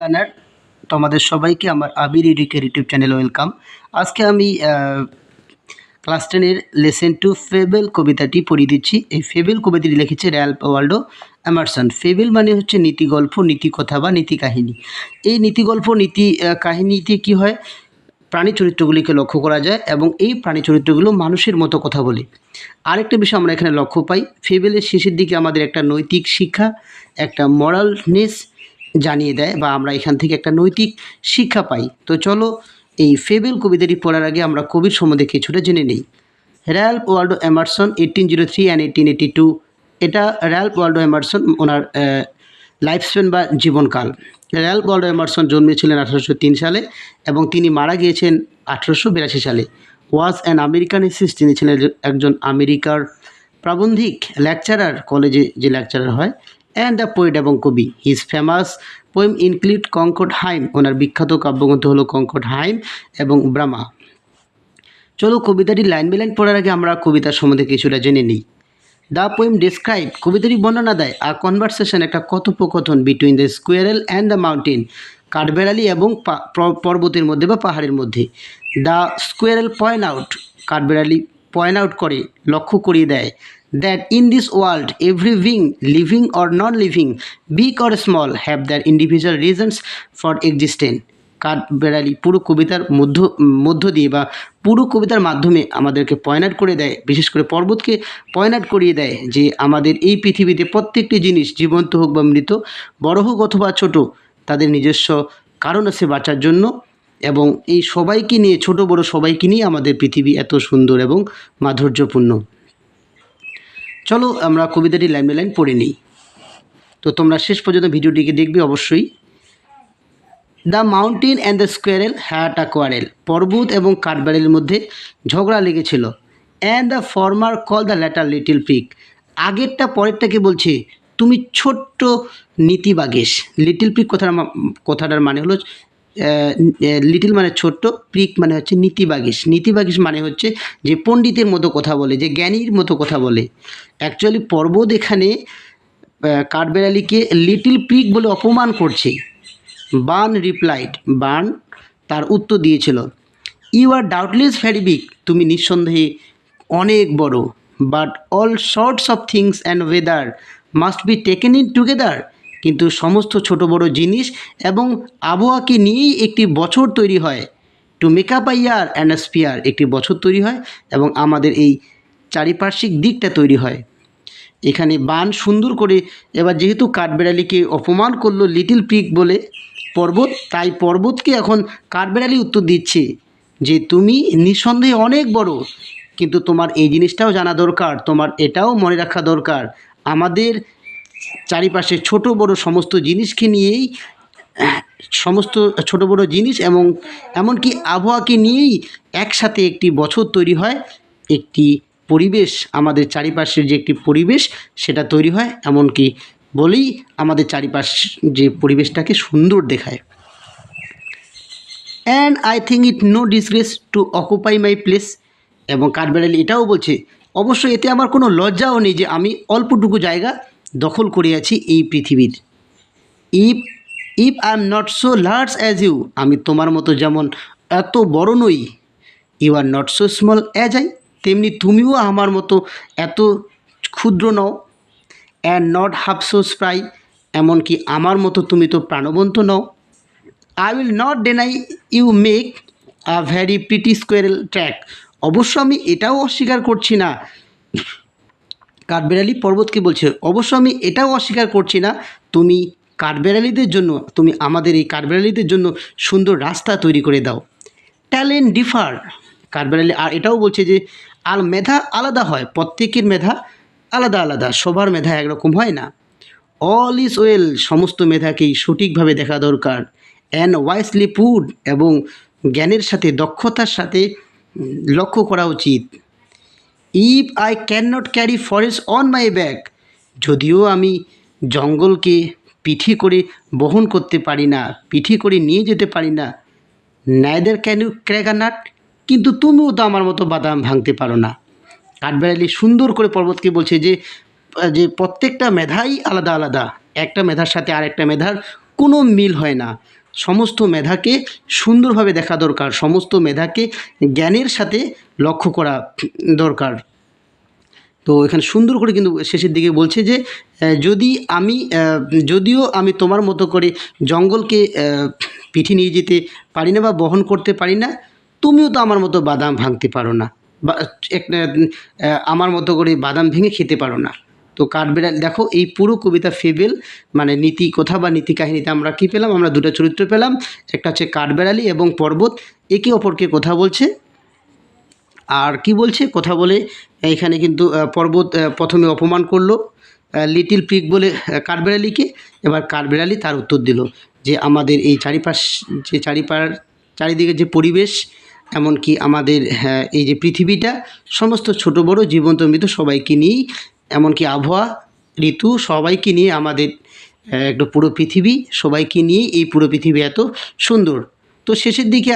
জানার তোমাদের সবাইকে আমার আবির ইউডিকের ইউটিউব চ্যানেল ওয়েলকাম। আজকে আমি ক্লাস টেনের লেসেন টু ফেবেল কবিতাটি পড়িয়ে দিচ্ছি। এই ফেবেল কবিতাটি লিখেছে র্যাল্প ওয়াল্ডো অ্যামারসন। ফেবেল মানে হচ্ছে নীতি গল্প, নীতি কথা বা নীতি কাহিনী। এই নীতি গল্প, নীতি কাহিনীতে কি হয়? প্রাণী চরিত্রগুলিকে লক্ষ্য করা যায় এবং এই প্রাণী চরিত্রগুলো মানুষের মতো কথা বলে। আরেকটা বিষয় আমরা এখানে লক্ষ্য পাই। ফেবেলের শেষের দিকে আমাদের একটা নৈতিক শিক্ষা, একটা মরালনেস জানিয়ে দেয় বা আমরা এখান থেকে একটা নৈতিক শিক্ষা পাই। তো চলো এই ফেবেল কবিতাটি পড়ার আগে আমরা কবির সম্বন্ধে কিছুটা জেনে নিই। Ralph Waldo Emerson eighteen zero three and eighteen eighty two এটা র্যাল্প ওয়ার্ল্ডো এমারসন ওনার লাইফ স্প্যান বা জীবনকাল। র্যাল ওয়ার্ল্ডো এমারসন জন্মেছিলেন আঠারোশো তিন সালে এবং তিনি মারা গিয়েছেন আঠারোশো বিরাশি সালে। ওয়াজ অ্যান আমেরিকান হিস্ট তিনি ছিলেন একজন আমেরিকার প্রাবন্ধিক লেকচারার কলেজে যে লেকচারার হয় অ্যান্ড দ্য পোয়েট এবং কবি his famous poem include Concord hymn ওনার বিখ্যাত কাব্যগ্রন্থ হলো কঙ্কট হাইম এবং ব্রামা চলো কবিতাটি লাইন বাই লাইন পড়ার আগে আমরা কবিতার সম্বন্ধে কিছুটা জেনে নিই। দ্য পোয়েম ডিসক্রাইব কবিতাটি বর্ণনা দেয় আর কনভারসেশন একটা কথোপকথন between the squirrel and the mountain কাঠবেড়ালি এবং পর্বতের মধ্যে বা পাহাড়ের মধ্যে। দ্য স্কোয়ারেল পয়েন্ট আউট কাঠবেড়ালি পয়েন্ট আউট করে, লক্ষ্য করিয়ে দেয়। That in this world every being living or non living big or small have their individual reasons for existence কাঠ বেড়ালি পুরো কবিতার মধ্য মধ্য দিয়ে বা পুরো কবিতার মাধ্যমে আমাদেরকে পয়েন্ট আউট করে দেয়, বিশেষ করে পর্বতকে পয়েন্ট আউট করিয়ে দেয় যে আমাদের এই পৃথিবীতে প্রত্যেকটি জিনিস জীবন্ত হোক বা মৃত, বড় হোক অথবা ছোট, তাদের নিজস্ব কারণ আছে বাঁচার জন্য এবং এই সবাইকে নিয়ে, ছোট বড় সবাইকে নিয়ে আমাদের পৃথিবী এত সুন্দর এবং মাধুর্যপূর্ণ। চলো আমরা কবিতাটি লাইন লাইন পড়ে নিই। তো তোমরা শেষ পর্যন্ত ভিডিওটিকে দেখবে অবশ্যই। The mountain and the squirrel had a quarrel পর্বত এবং কাঠবেড়ালির মধ্যে ঝগড়া লেগেছিল। And the former called the latter little prig আগেরটা পরেরটাকে বলছে, তুমি ছোট্ট নীতিবাগেশ। লিটিল পিক কথার কথাটার মানে হলো লিটিল মানে ছোট্ট, প্রিক মানে হচ্ছে নীতিবাগিস। নীতিবাগিস মানে হচ্ছে যে পণ্ডিতের মতো কথা বলে, যে জ্ঞানীর মতো কথা বলে। অ্যাকচুয়ালি পর্বত এখানে কাঠবেড়ালিকে লিটিল প্রিক বলে অপমান করছে। বান রিপ্লাইড, বান তার উত্তর দিয়েছিল you are doubtless very big তুমি নিঃসন্দেহে অনেক বড় but all sorts of things and weather must be taken in together কিন্তু সমস্ত ছোট বড় জিনিস এবং আবহাওয়াকে নিয়েই একটি বছর তৈরি হয়। To make up a year and একটি বছর তৈরি হয় এবং আমাদের এই চারিপার্শ্বিক দিকটা তৈরি হয়। এখানে বান সুন্দর করে এবার যেহেতু কাঠবেড়ালিকে অপমান করল লিটিল পিক বলে পর্বত, তাই পর্বতকে এখন কাঠবেড়ালি উত্তর দিচ্ছে যে তুমি নিঃসন্দেহে অনেক বড়, কিন্তু তোমার এই জিনিসটাও জানা দরকার, তোমার এটাও মনে রাখা দরকার। আমাদের চারিপাশে ছোট বড় সমস্ত জিনিসকে নিয়েই, সমস্ত ছোট বড় জিনিস এবং এমনকি আবহাওয়াকে নিয়েই একসাথে একটি বছর তৈরি হয়। একটি পরিবেশ, আমাদের চারিপাশের যে একটি পরিবেশ, সেটা তৈরি হয়। এমনকি বলেই আমাদের চারিপাশ যে পরিবেশটাকে সুন্দর দেখায়। And I think it no disgrace to occupy my place এবং কাঠবেড়ালি এটাও বলছে, অবশ্য এতে আমার কোনো লজ্জাও নেই যে আমি অল্পটুকু জায়গা দখল করে আছি এই পৃথিবীর। If if I am not so large as you, আমি তোমার মতো যেমন এত বড় নই, you are not so small as I, তেমনি তুমিও আমার মতো এত ক্ষুদ্র নও, and not half so spry, এমনকি আমার মতো তুমি তো প্রাণবন্ত নও। I will not deny you make a very pretty squirrel track. অবশ্য আমি এটাও অস্বীকার করছি না। কাঠবেড়ালি পর্বতকে বলছে? অবশ্য আমি এটাও অস্বীকার করছি না। তুমি কাঠবেড়ালিদের জন্য, তুমি আমাদের এই কাঠবেড়ালিদের জন্য সুন্দর রাস্তা তৈরি করে দাও। ট্যালেন্ট ডিফার কাঠবেড়ালি আর এটাও বলছে যে, আর মেধা আলাদা হয়, প্রত্যেকের মেধা আলাদা আলাদা, সবার মেধা একরকম হয় না। অল ইজ ওয়েল সমস্ত মেধাকেই সঠিকভাবে দেখা দরকার। অ্যান্ড ওয়াইসলি পুড এবং জ্ঞানের সাথে, দক্ষতার সাথে লক্ষ্য করা উচিত। If I can not carry forest on my back যদিও আমি জঙ্গলকে পিঠি করে বহন করতে পারি না, পিঠি করে নিয়ে যেতে পারি না ন্যায়দের ক্যান ইউ কিন্তু তুমিও তো আমার মতো বাদাম ভাঙতে পারো না। কাঠবেড়ালি সুন্দর করে পর্বতকে বলছে যে যে প্রত্যেকটা মেধাই আলাদা আলাদা, একটা মেধার সাথে আরেকটা মেধার কোনো মিল হয় না। সমস্ত মেধাকে সুন্দরভাবে দেখা দরকার, সমস্ত মেধাকে জ্ঞানের সাথে লক্ষ্য করা দরকার। তো এখানে সুন্দর করে কিন্তু শেষের দিকে বলছে যে যদি আমি যদিও আমি তোমার মতো করে জঙ্গলকে পিঠে নিয়ে যেতে পারি না বা বহন করতে পারি না, তুমিও তো আমার মতো বাদাম ভাঙতে পারো না বা আমার মতো করে বাদাম ভেঙে খেতে পারো না। তো কাঠবেড়াল দেখো এই পুরো কবিতা ফেবেল মানে নীতি কথা বা নীতি কাহিনীতে আমরা কি পেলাম? আমরা দুটো চরিত্র পেলাম একটা হচ্ছে কাঠবেড়ালি এবং পর্বত। একে অপরকে কথা বলছে। আর কি বলছে? কথা বলে এখানে কিন্তু পর্বত প্রথমে অপমান করল লিটিল পিক বলে কাঠবেড়ালিকে। এবার কাঠবেড়ালি তার উত্তর দিল যে আমাদের এই চারিপাশ যে চারিপার চারিদিকে যে পরিবেশ এমনকি আমাদের হ্যাঁ, এই যে পৃথিবীটা সমস্ত ছোট বড় জীবন্ত মৃত সবাইকে নিয়েই এমনকি আবহাওয়া, ঋতু সবাইকে নিয়ে আমাদের একটা পুরো পৃথিবী সবাইকে নিয়ে এই পুরো পৃথিবী এত সুন্দর। তো শেষের দিকে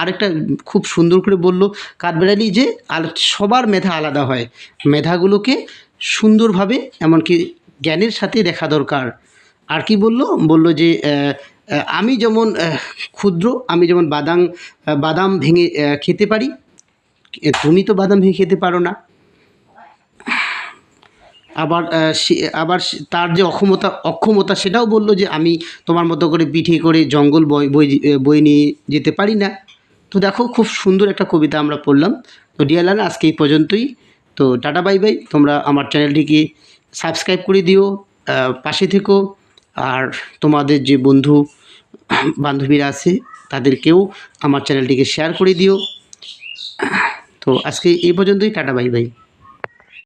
আরেকটা খুব সুন্দর করে বলল কাঠবেড়ালি যে আল, সবার মেধা আলাদা হয়। মেধাগুলোকে সুন্দরভাবে, এমনকি জ্ঞানের সাথে দেখা দরকার। আর কি বলল? বলল যে আমি যেমন ক্ষুদ্র, আমি যেমন বাদাম বাদাম ভেঙে খেতে পারি। তুমি তো বাদাম ভেঙে খেতে পারো না। আবার আবার তার যে অক্ষমতা অক্ষমতা সেটাও বলল যে আমি তোমার মতো করে পিঠে করে জঙ্গল বই বই বই নিয়ে যেতে পারি না। তো দেখো খুব সুন্দর একটা কবিতা আমরা পড়লাম। তো ডিয়ালান আজকে এই পর্যন্তই। তো টাটা, বাই বাই। তোমরা আমার চ্যানেলটিকে সাবস্ক্রাইব করে দিও পাশে থেকো। আর তোমাদের যে বন্ধু, বান্ধবীরা আছে, তাদেরকেও আমার চ্যানেলটিকে শেয়ার করে দিও। তো আজকে এই পর্যন্তই। Tata, bye bye.